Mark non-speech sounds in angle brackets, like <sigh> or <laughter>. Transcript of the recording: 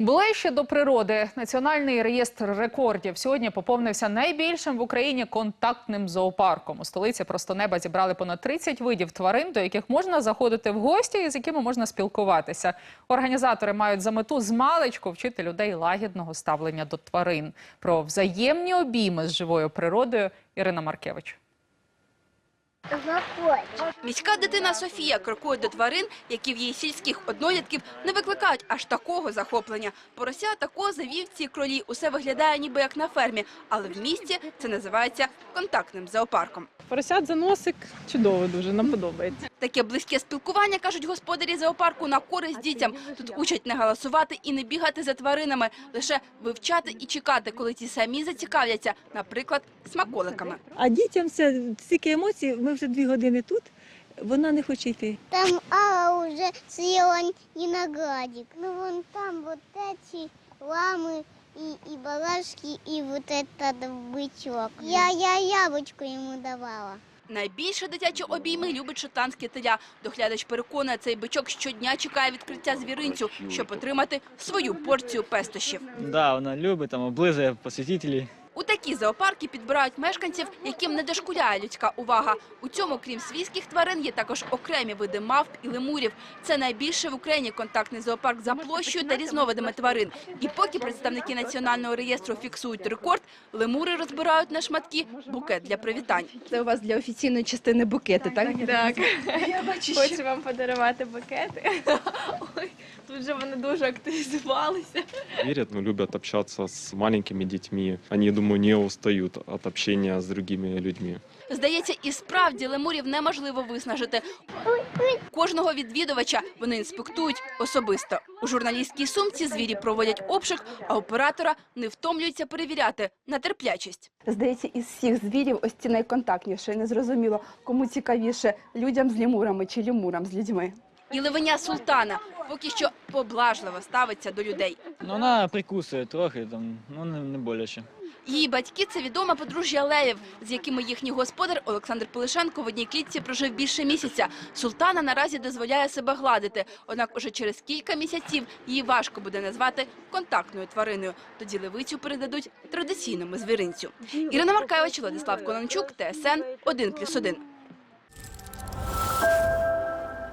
Ближче до природи національний реєстр рекордів сьогодні поповнився найбільшим в Україні контактним зоопарком. У столиці просто неба зібрали понад 30 видів тварин, до яких можна заходити в гості і з якими можна спілкуватися. Організатори мають за мету змалечку вчити людей лагідного ставлення до тварин. Про взаємні обійми з живою природою Ірина Маркевич. Міська дитина Софія крокує до тварин, які в її сільських однолітків не викликають аж такого захоплення. Порося та кози, вівці, кролі – усе виглядає ніби як на фермі, але в місті це називається контактним зоопарком. Поросят за носик чудово дуже, нам подобається. Таке близьке спілкування, кажуть господарі зоопарку, на користь дітям. Тут учать не галасувати і не бігати за тваринами, лише вивчати і чекати, коли ті самі зацікавляться, наприклад, смаколиками. А дітям це стільки емоцій, ми вже дві години тут, вона не хоче йти. Там Алла уже съела виноградик. Ну вон там вот эти ламы и, и барашки, и вот этот бычок. Я, я яблочко ему давала. Найбільше дитячі обійми любить шотландське теля. Доглядач переконує, цей бичок щодня чекає відкриття звіринцю, щоб отримати свою порцію пестощів. Да, вона любить, там облизує посетителей. У такі зоопарки підбирають мешканців, яким не дошкуляє людська увага. У цьому, крім свійських тварин, є також окремі види мавп і лемурів. Це найбільший в Україні контактний зоопарк за площею та різновидами тварин. І поки представники національного реєстру фіксують рекорд, лемури розбирають на шматки букет для привітань. Це у вас для офіційної частини букети, так? Так, хочу вам подарувати букети. Ой, <laughs> тут же вони дуже активізувалися. верят, но любят общаться с маленькими детьми. Они, думаю, не устают от общения с другими людьми. Здається, і справді лемурів неможливо виснажити. Кожного відвідувача вони інспектують особисто. У журналістській сумці звірі проводять обшук, а оператора не втомлюються перевіряти на терплячість. Здається, із всіх звірів ось ці найконтактніше. Не зрозуміло, кому цікавіше людям з лемурами чи лемурам з людьми. І ливеня султана поки що поблажливо ставиться до людей. Ну, вона прикусує трохи, там, ну не, не боляче. Її батьки це відоме подружжя Левів, з якими їхній господар Олександр Полишенко в одній клітці прожив більше місяця. Султана наразі дозволяє себе гладити, однак уже через кілька місяців її важко буде назвати контактною твариною. Тоді левицю передадуть традиційному звіринцю. Ірина Маркаєвич, Владислав Конончук, ТСН 1+,1.